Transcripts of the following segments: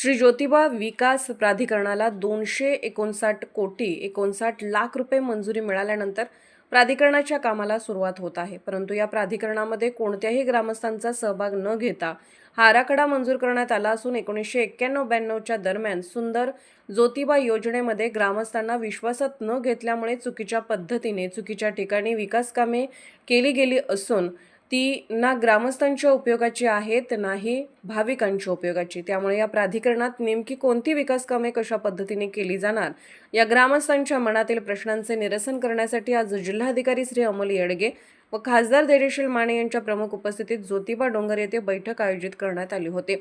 श्री ज्योतिबा विकास प्राधिकरणाला दोनशे एकोणसाठ कोटी एकोणसाठ लाख रुपये मंजुरी मिळाल्यानंतर प्राधिकरणाच्या कामाला सुरुवात होत आहे. परंतु या प्राधिकरणामध्ये कोणत्याही ग्रामस्थांचा सहभाग न घेता हा आराखडा मंजूर करण्यात आला असून एकोणीसशे एक्क्याण्णव ब्याण्णवच्या दरम्यान सुंदर ज्योतिबा योजनेमध्ये ग्रामस्थांना विश्वासात न घेतल्यामुळे चुकीच्या पद्धतीने चुकीच्या ठिकाणी विकास कामे केली गेली असून ती ना ग्रामस्थांच्या उपयोगाची आहेत नाही भाविकांच्या उपयोगाची. त्यामुळे या प्राधिकरणात नेमकी कोणती विकास कामे कशा पद्धतीने केली जाणार? या ग्रामस्थांच्या मनातील प्रश्नांचे निरसन करण्यासाठी आज जिल्हाधिकारी श्री अमोल येडगे व खासदार धैर्यशील माने यांच्या प्रमुख उपस्थितीत ज्योतिबा डोंगर येथे बैठक आयोजित करण्यात आली होती.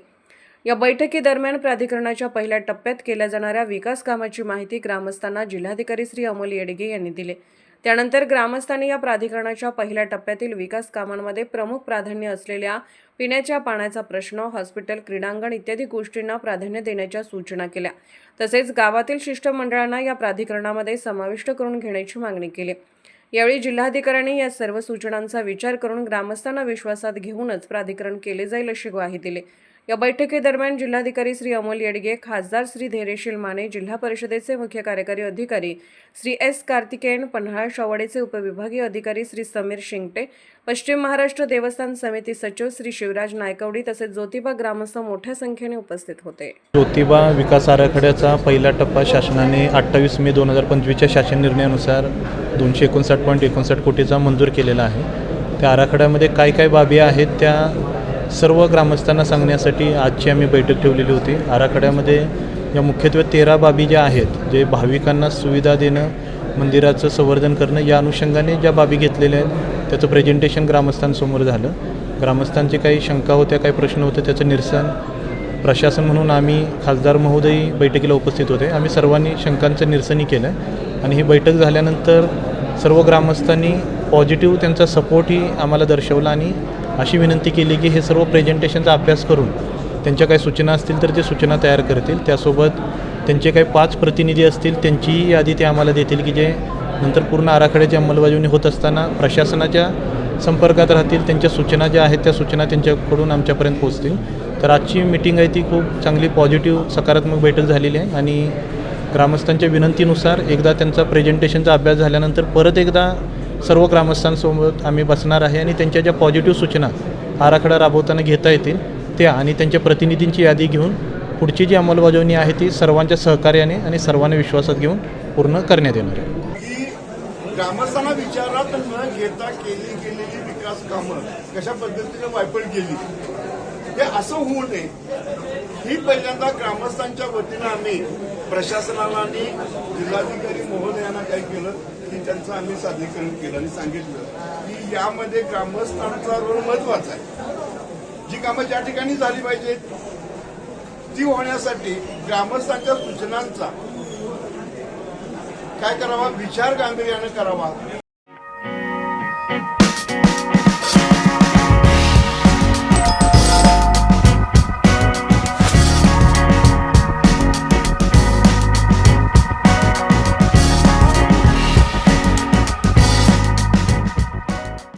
या बैठकीदरम्यान प्राधिकरणाच्या पहिल्या टप्प्यात केल्या जाणाऱ्या विकास कामाची माहिती ग्रामस्थांना जिल्हाधिकारी श्री अमोल येडगे यांनी दिली. त्यानंतर ग्रामस्थांनी या प्राधिकरणाच्या पहिल्या टप्प्यातील विकास कामांमध्ये प्रमुख प्राधान्य असलेल्या पिण्याच्या पाण्याचा प्रश्न हॉस्पिटल क्रीडांगण इत्यादी गोष्टींना प्राधान्य देण्याच्या सूचना केल्या. तसेच गावातील शिष्टमंडळांना या प्राधिकरणामध्ये समाविष्ट करून घेण्याची मागणी केली. यावेळी जिल्हाधिकाऱ्यांनी या सर्व सूचनांचा विचार करून ग्रामस्थांना विश्वासात घेऊनच प्राधिकरण केले जाईल अशी ग्वाही दिली. या बैठकीदरम्यान जिल्हाधिकारी श्री अमोल येडगे खासदार श्री धैर्यशील माने जिल्हा परिषदेचे मुख्य कार्यकारी अधिकारी श्री एस कार्तिकेयन पन्हाळा शवाडेचे उपविभागीय अधिकारी श्री समीर शिंगटे पश्चिम महाराष्ट्र देवस्थान समिती सचिव श्री शिवराज नायकवडी तसेच ज्योतिबा ग्रामस्थ मोठ्या संख्येने उपस्थित होते. ज्योतिबा विकास आराखड्याचा पहिला टप्पा शासनाने अठ्ठावीस मे दोन हजार पंचवीसच्या शासन निर्णयानुसार दोनशे एकोणसाठ पॉईंट एकोणसाठ कोटीचा मंजूर केलेला आहे. त्या आराखड्यामध्ये काय काय बाबी आहेत त्या सर्व ग्रामस्थांना सांगण्यासाठी आजची आम्ही बैठक ठेवलेली होती. आराखड्यामध्ये या मुख्यत्वे तेरा बाबी ज्या आहेत जे भाविकांना सुविधा देणं मंदिराचं संवर्धन करणं या अनुषंगाने ज्या बाबी घेतलेल्या आहेत त्याचं प्रेझेंटेशन ग्रामस्थांसमोर झालं. ग्रामस्थांचे काही शंका होत्या काही प्रश्न होते त्याचं निरसन. प्रशासन म्हणून आम्ही खासदार महोदयी बैठकीला उपस्थित होते. आम्ही सर्वांनी शंकांचं निरसनही केलं आणि ही बैठक झाल्यानंतर सर्व ग्रामस्थांनी पॉझिटिव्ह त्यांचा सपोर्टही आम्हाला दर्शवला आणि अशी विनंती केली की हे सर्व प्रेझेंटेशनचा अभ्यास करून त्यांच्या काही सूचना असतील तर ते सूचना तयार करतील. त्यासोबत त्यांचे काही पाच प्रतिनिधी असतील त्यांचीही यादी ते आम्हाला देतील की जे नंतर पूर्ण आराखड्याची अंमलबजावणी होत असताना प्रशासनाच्या संपर्कात राहतील त्यांच्या सूचना ज्या आहेत त्या सूचना त्यांच्याकडून आमच्यापर्यंत पोहोचतील. तर आजची मीटिंग आहे ती खूप चांगली पॉझिटिव्ह सकारात्मक बैठक झालेली आहे आणि ग्रामस्थांच्या विनंतीनुसार एकदा त्यांचा प्रेझेंटेशनचा अभ्यास झाल्यानंतर परत एकदा सर्व ग्रामस्थांसोबत आम्ही बसणार आहे आणि त्यांच्या ज्या पॉझिटिव्ह सूचना आराखडा राबवताना घेता येतील त्या आणि त्यांच्या प्रतिनिधींची यादी घेऊन पुढची जी अंमलबजावणी आहे ती सर्वांच्या सहकार्याने आणि सर्वांना विश्वासात घेऊन पूर्ण करण्यात येणार आहे. ग्रामस्थांना विचारात न घेता केली गेलेली विकास कामं कशा पद्धतीने वायपट गेली हे असं होऊ नये. ही पहिल्यांदा ग्रामस्थांच्या वतीनं आम्ही प्रशासनाला आणि जिल्हाधिकारी महोदयांना काय केलं की त्यांचं आम्ही सादरीकरण केलं आणि सांगितलं की यामध्ये ग्रामस्थांचा रोल महत्त्वाचा आहे. जी कामं ज्या ठिकाणी झाली पाहिजेत ती होण्यासाठी ग्रामस्थांच्या सूचनांचा काय करावा विचार गांभीर्यानं करावा